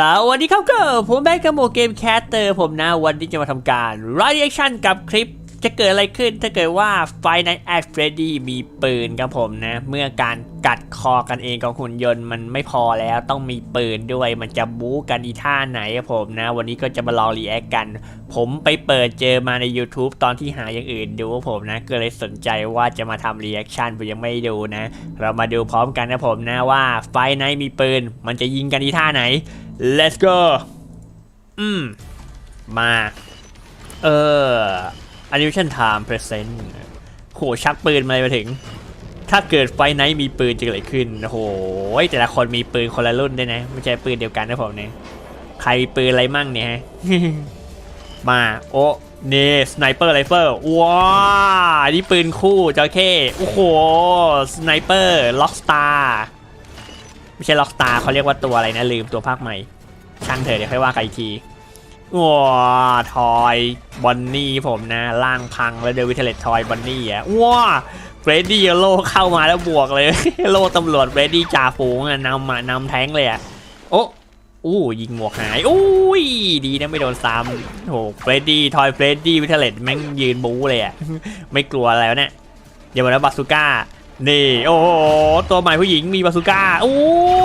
สวัสดีครับก็ผมแบงค์กับโมเกมแคสเตอร์ผมนะวันนี้จะมาทำการร e แอคชั่นกับคลิป จะเกิดอะไรขึ้นถ้าเกิดว่าไฟในแอดเฟรดดี้มีปืนครับผมนะ เมื่อการกัดคอกันเองของหุ่นยนต์มันไม่พอแล้วต้องมีปืนด้วยมันจะบู๊กันอีท่าไหนครับผมนะ วันนี้ก็จะมาลองรีแอคกัน ผมไปเปิดเจอมาใน YouTube ตอนที่หาอย่างอื่นดูครับผมนะก็เลยสนใจว่าจะมาทำรีแอคชั่นผมยังไม่ดูนะ เรามาดูพร้อมกันนะผมนะว่าไฟในมีปืน มันจะยิงกันอีท่าไหน let's go อืม มา เออ animation time present โหชักปืนมาเลยมาถึง ถ้าเกิดไฟไนท์มีปืนจะเกิดอะไรขึ้น โอ้โห แต่ละคนมีปืนคนละรุ่นด้วยนะ ไม่ใช่ปืนเดียวกันนะผมเนี่ย ใครปืนอะไรมั่งเนี่ยฮะ มา โอ้เน่สไนเปอร์ไรเฟิลว้านี่ปืนคู่จระเข้ โอ้โห สไนเปอร์ ล็อกสตาร์ ไม่ใช่ล็อกตาเขาเรียกว่าตัวอะไรนะลืมตัวภาคใหม่ ช่างเถอะเดี๋ยวค่อยว่ากันอีกทีว้าทอยบอนนี่ผมนะล่างพังแล้วเดวิเทเลตทอยบอนนี่อะว้าเฟรดดี้โลเข้ามาแล้วบวกเลย โลตำรวจเฟรดดี้จ่าฝูงอะนำมานำแท้งเลยอะโอ้อู้ยิงหมวกหายอุ้ยดีนะไม่โดนซ้ำโหเฟรดดี้ทอยเฟรดดี้วิเทเลตแม่งยืนบู๊เลยอะไม่กลัวอะไรวเนี่ยเดี๋ยวมาแล้วบาซูก้า นี่โอ้โหตัวใหม่ผู้หญิงมีบาซูก้าอู้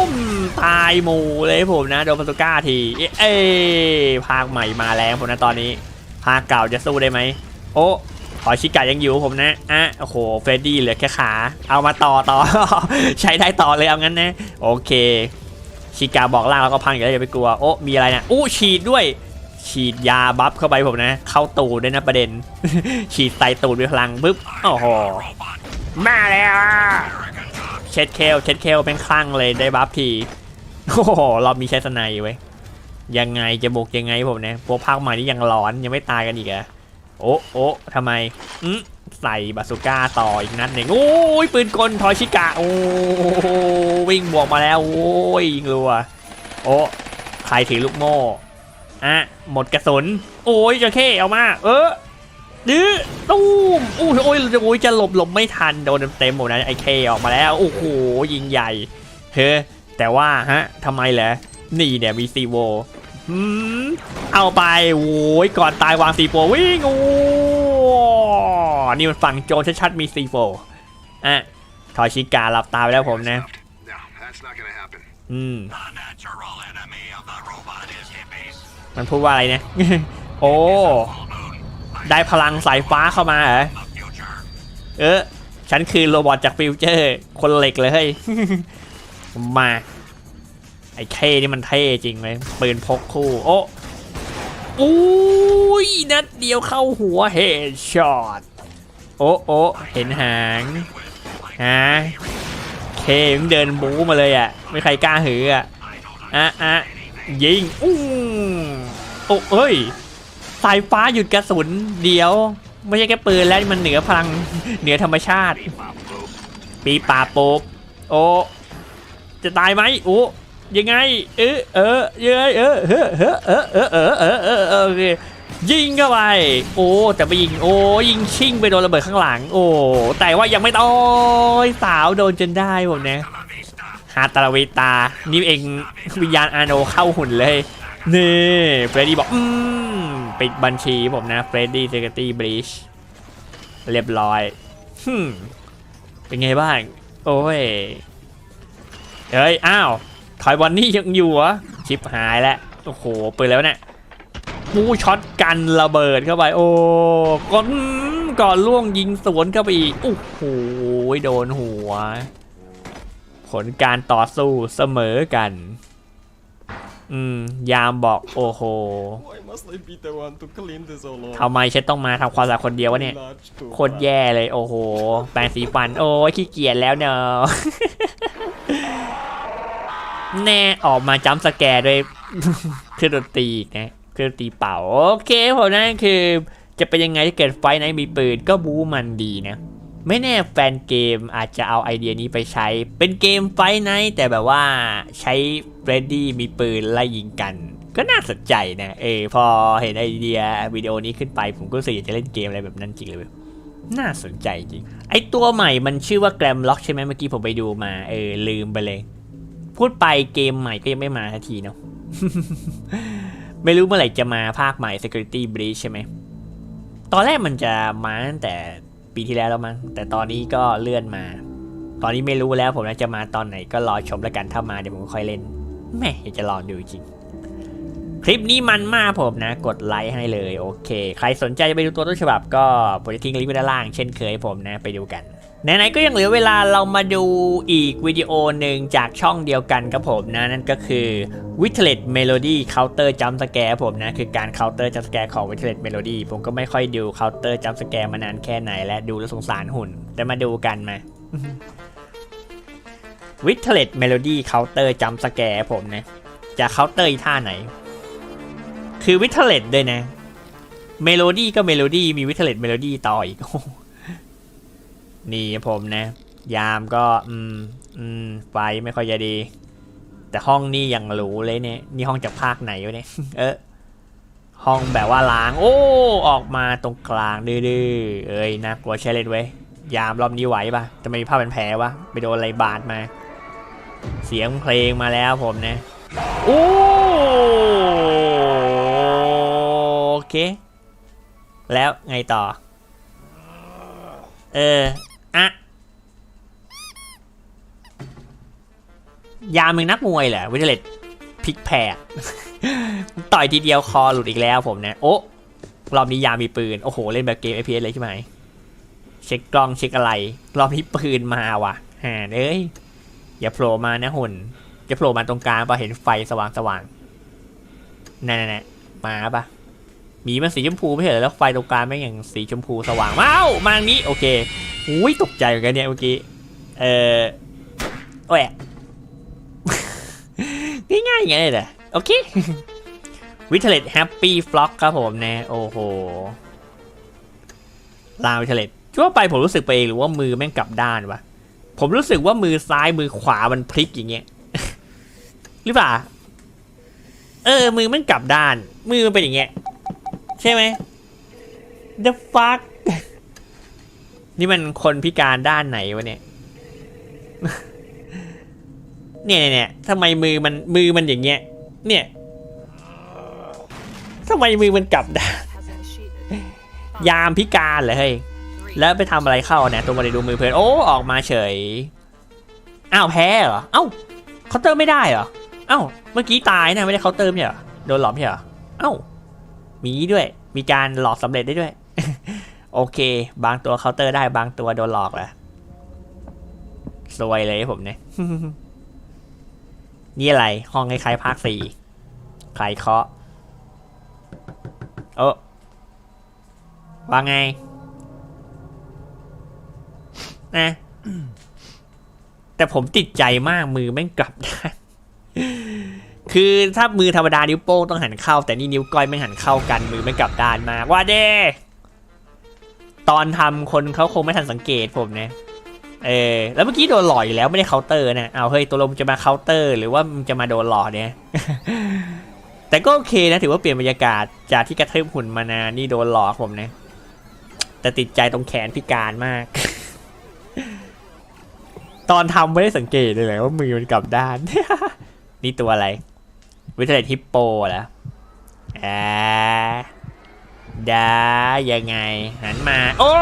มตายหมูเลยผมนะโดนบาซูก้าทีเอ้ภาคใหม่มาแล้วผมนะตอนนี้ภาคเก่าจะสู้ได้ไหมโอ้ขอชิกายังอยู่ผมนะอะโอ้โหเฟรดดี้เหลือแค่ขา เอามาต่อต่อใช้ได้ต่อเลยเอางั้นนะ โอเค ชิกาบอกล่างแล้วก็พังอยู่แล้วอย่าไปกลัวโอ้มีอะไรนะอู้ฉีดด้วยฉีดยาบัฟเข้าไปผมนะ เข้าตูดด้วยนะประเด็น ฉีดใส่ตูดด้วยพลังปึ๊บโอ้โห มาแล้วอะเช็ดเคลเช็ดเคลเป็นคลั่งเลยได้บัฟทีโอ้โหเรามีใช้สไนด์ไว้ยยังไงจะบุกยังไงผมเนี่ยพวกภาคใหม่นี่ยังร้อนยังไม่ตายกันอีกอะโอ้โอ้ทำไมอืมใส่บาสุก้าต่ออีกนัดหนึ่งโอ้ยปืนกลทอยชิกะโอ้วิ่งบวกมาแล้วโอ้ยยิงรัวโอ้ใครถือลูกโม่อะหมดกระสุน โอ้ยจระเข้เอามา เออ ดื้อตุ้มโอ้ยโอ้ยโอ้ยจะหลบหลบไม่ทันโดนเต็มหมดนะไอเคออกมาแล้ว โอ้โหยิงใหญ่เฮ้แต่ว่าฮะทำไมเหรอนี่เนี่ยมีซีโวหืมเอาไปโอ้ยก่อนตายวางซีโฟวิ่งโอ้นี่มันฝั่งโจรชัดๆมีซีโฟอะทอยชิกาหลับตาไปแล้วผมนะอืมมันพูดว่าอะไรเนี่ยโอ้ ได้พลังสายฟ้าเข้ามาเหรอเออฉันคือโรบอทจากฟิวเจอร์ คนเหล็กเลยเฮ้ยมา ไอ้เท่นี่มันเท่จริงเลยปืนพกคู่ โอ้อุ้ยนัดเดียวเข้าหัวเฮดช็อตโอ้โอ้เห็นหางฮะเคมเดินบู๊มาเลยอะ ไม่ใครกล้าหืออะอะอะยิงอู้โอ้เอ้ย สายฟ้าหยุดกระสุนเดียว ไม่ใช่แค่ปืนแล้วนี่มันเหนือพลังเหนือธรรมชาติ ปีป่าโป๊บโอ้จะตายไหมโอ้ยังไง เออเออยังไงเออเออเออเออเออเออเออเออเออยิงเข้าไป โอ้แต่ไปยิง โอ้ยิงชิงไปโดนระเบิดข้างหลัง โอ้แต่ว่ายังไม่ตายสาวโดนจนได้ผมนะฮาตาลาเวตา นี่เองวิญญาณอาโนเข้าหุ่นเลย นี่เฟรดดี้บอกอืมปิดบัญชีผมนะเฟรดดี้เซกตี้บริชเรียบร้อยฮึมเป็นไงบ้าง โอ้ยเฮ้ย อ้าวถอยบอลนี่ยังอยู่เหรอชิปหายแล้ว โอ้โหเปิดแล้วเนี่ยปูช็อตกันระเบิดเข้าไป โอ้ก่อนก่อนล่วงยิงสวนเข้าไปอีก โอ้โหโดนหัว ผลการต่อสู้เสมอกัน อืม ยามบอกโอ้โห Why must I be the one to clean this all up? ทำไมฉันต้องมาทำความสะอาดคนเดียววะเนี่ย Large too โคตรแย่เลยโอ้โห แปรงสีฟัน โอ้ยขี้เกียจแล้วเนอะ แน่ออกมาจัมป์สแกร์ด้วย เครื่องดนตรีอีกนะเครื่องดนตรีเป่า โอเคผมนั่นคือ จะเป็นยังไงถ้าเกิดไฟท์ไหนมีปืนก็บู๊มันดีนะ ไม่แน่แฟนเกมอาจจะเอาไอเดียนี้ไปใช้ เป็นเกมไฟไนท์แต่แบบว่าใช้เฟรดดี้มีปืนไล่ยิงกัน ก็น่าสนใจนะ เออพอเห็นไอเดียวิดีโอนี้ขึ้นไป ผมก็รู้สึกอยากจะเล่นเกมอะไรแบบนั้นจริงเลยเว้ยน่าสนใจจริง ไอตัวใหม่มันชื่อว่าแกรมล็อกใช่ไหมเมื่อกี้ผมไปดูมา เออลืมไปเลย พูดไปเกมใหม่ก็ยังไม่มาทันทีเนาะไม่รู้เมื่อไหร่จะมาภาคใหม่ Security Breach ใช่ไหม ตอนแรกมันจะมาตั้งแต่ ปีที่แล้วแล้วมั้งแต่ตอนนี้ก็เลื่อนมา ตอนนี้ไม่รู้แล้วผมนะจะมาตอนไหนก็รอชมแล้วกันถ้ามาเดี๋ยวผมค่อยเล่นแม่อยากจะลองดูจริง คลิปนี้มันมากผมนะ กดไลค์ให้เลยโอเค ใครสนใจจะไปดูตัวต้นฉบับก็ผมจะทิ้งลิงก์ไว้ด้านล่างเช่นเคยผมนะไปดูกัน ไหนๆก็ยังเหลือเวลาเรามาดูอีกวิดีโอหนึ่งจากช่องเดียวกันครับผมนะ นั่นก็คือ w i t l e t Melody Counter Jump Scare ผมนะ คือการ Counter Jump Scare ของ w i t l e t Melody ผมก็ไม่ค่อยดู Counter Jump Scare มานานแค่ไหนและดูแล้วสงสารหุ่น แต่มาดูกันมา w i t l e t Melody Counter Jump Scare ผมนะ จะ Counter อีท่าไหน คือ w i t l e t ด้วยนะ Melody ก็ Melody มี w i t l e t Melody ต่ออีก นี่ผมนะ ยามก็อืมอืมไฟไม่ค่อยจะดี แต่ห้องนี่ยังหรูเลยเนี่ยนี่ห้องจากภาคไหนวะเนี่ยเออห้องแบบว่าล้าง โอ้ออกมาตรงกลางดื้อเอ้ยน่ากลัวใช่เลยเว้ยยามรอบนี้ไหวปะจะไม่มีผ้าเป็นแผลวะไปโดนอะไรบาดมา เสียงเพลงมาแล้วผมนะโอ้โอเค แล้วไงต่อ เออ อะ ยามึงนักมวยเหรอวิเทเลตพลิกแพรต่อยทีเดียวคอหลุดอีกแล้วผมนะ โอ้รอบนี้ยามีปืน โอ้โห เล่นแบบเกม FPS เลยใช่ไหมเช็คกล้องเช็คอะไร รอบนี้ปืนมาว่ะแหมเอ้ยอย่าโผล่มานะหุ่นจะโผล่มาตรงกลางปะเห็นไฟสว่างสว่างนั่นๆมาปะหมีมันสีชมพูไม่เหรอแล้วไฟตรงกลางไม่อย่างสีชมพูสว่างมาเอ้ามาทางนี้โอเคอุ้ยตกใจเหมือนกันเนี่ยเมื่อกี้เออโอ้ย ง่ายๆอย่างนี้เลยเหรอโอเควิทเลตแฮปปี้ฟล็อกครับผมนะโอ้โหลาวิทเลตชั่วไปผมรู้สึกไปเองหรือว่ามือแม่งกลับด้านวะผมรู้สึกว่ามือซ้ายมือขวามันพลิกอย่างเงี้ยหรือเปล่าเออ มือมันกลับด้าน มือมันเป็นอย่างเงี้ย ใช่ไหม The fuck นี่มันคนพิการด้านไหนวะเนี่ย เนี่ยเนี่ยเนี่ยทำไมมือมันมือมันอย่างเงี้ย เนี่ยทำไมมือมันกลับด้านยามพิการเหรอเฮ้ย แล้วไปทำอะไรเข้าเนี่ย ตัวมาดูมือเพื่อนโอ้ ออกมาเฉย อ้าวแพ้เหรอ เอ้าเคาน์เตอร์ไม่ได้เหรอ เอ้า เมื่อกี้ตายนะไม่ได้เคาน์เตอร์ไม่ใช่เหรอโดนหลอมใช่เหรอเอ้า มีด้วย มีการหลอกสำเร็จได้ด้วย โอเค บางตัวเคาน์เตอร์ได้บางตัวโดนหลอกแหละสวยเลยผมเนี่ย นี่อะไร ห้องคล้ายๆภาคสี่ใครเคาะเออว่าไง นะ แต่ผมติดใจมากมือแม่งกลับด้านคือถ้ามือธรรมดานิ้วโป้งต้องหันเข้า แต่นี่นิ้วก้อยไม่หันเข้ากันมือไม่กลับด้านมากว่าเด้ตอนทำคนเขาคงไม่ทันสังเกตผมนะ เออแล้วเมื่อกี้โดนหลอกอยู่แล้วไม่ได้เคาน์เตอร์นะเอาเฮ้ยตัวลมจะมาเคาน์เตอร์ หรือว่ามึงจะมาโดนหลอกเนี่ยแต่ก็โอเคนะถือว่าเปลี่ยนบรรยากาศจากที่กระเทืบหุ่นมานานนี่โดนหลอกผมนะแต่ติดใจตรงแขนพิการมาก ตอนทำไม่ได้สังเกตเลยว่ามือมันกลับด้าน นี่ตัวอะไร วิทยาลัยฮิปโปเหรออ่าดายังไง หันมา โอ้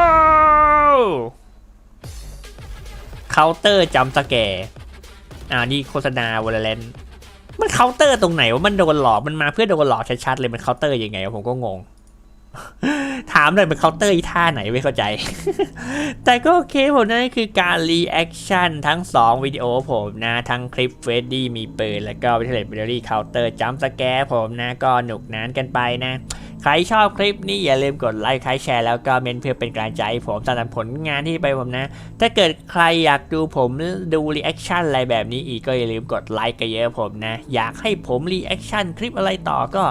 เคาน์เตอร์จำสแกร์อ่านี่โฆษณาวอลเลนมันเคาน์เตอร์ตรงไหนว่ามันโดนหลอกมันมาเพื่อโดนหลอกชัดๆเลยมันเคาน์เตอร์ยังไงผมก็งง ถามเลยมันเคาน์เตอร์อีท่าไหนไม่เข้าใจ แต่ก็โอเคผมนั่นคือการรีแอคชั่นทั้ง 2 วิดีโอผมนะ ทั้งคลิปเฟรดดี้มีปืน แล้วก็วิทยาลัยเบลลี่เคาน์เตอร์จัมสแกร์ผมนะ ก็หนุกนานกันไปนะ ใครชอบคลิปนี้อย่าลืมกดไลค์ใครแชร์แล้วก็เมนเพื่อเป็นกำลังใจผมสำหรับผลงานที่ไปผมนะ ถ้าเกิดใครอยากดูผมดูรีแอคชั่นอะไรแบบนี้อีกก็อย่าลืมกดไลค์กันเยอะผมนะ อยากให้ผมรีแอคชั่นคลิปอะไรต่อก็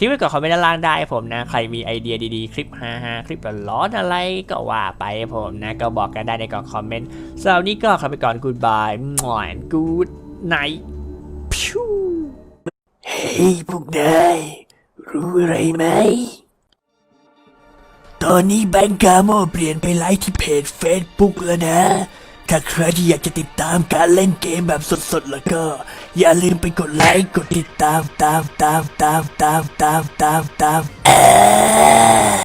ทิ้งไว้ก่อนคอมเมนต์ด้านล่างได้ผมนะ ใครมีไอเดียดีๆ คลิปฮาๆคลิปร้อนอะไรก็ว่าไปผมนะ ก็บอกกันได้ในกล่องคอมเมนต์สำหรับนี้ก็ขอไปก่อนกูดบายหมอนกูดไนพิวเฮ้ยพวกนายรู้อะไรไหม ตอนนี้แบงก์กาโมเปลี่ยนไปไลฟ์ที่เพจ Facebook แล้วนะ ถ้าใครที่อยากจะติดตามการเล่นเกมแบบสดๆ แล้วก็ อย่าลืมไปกดไลค์ กดติดตามตามตามตามตามตามตามตาม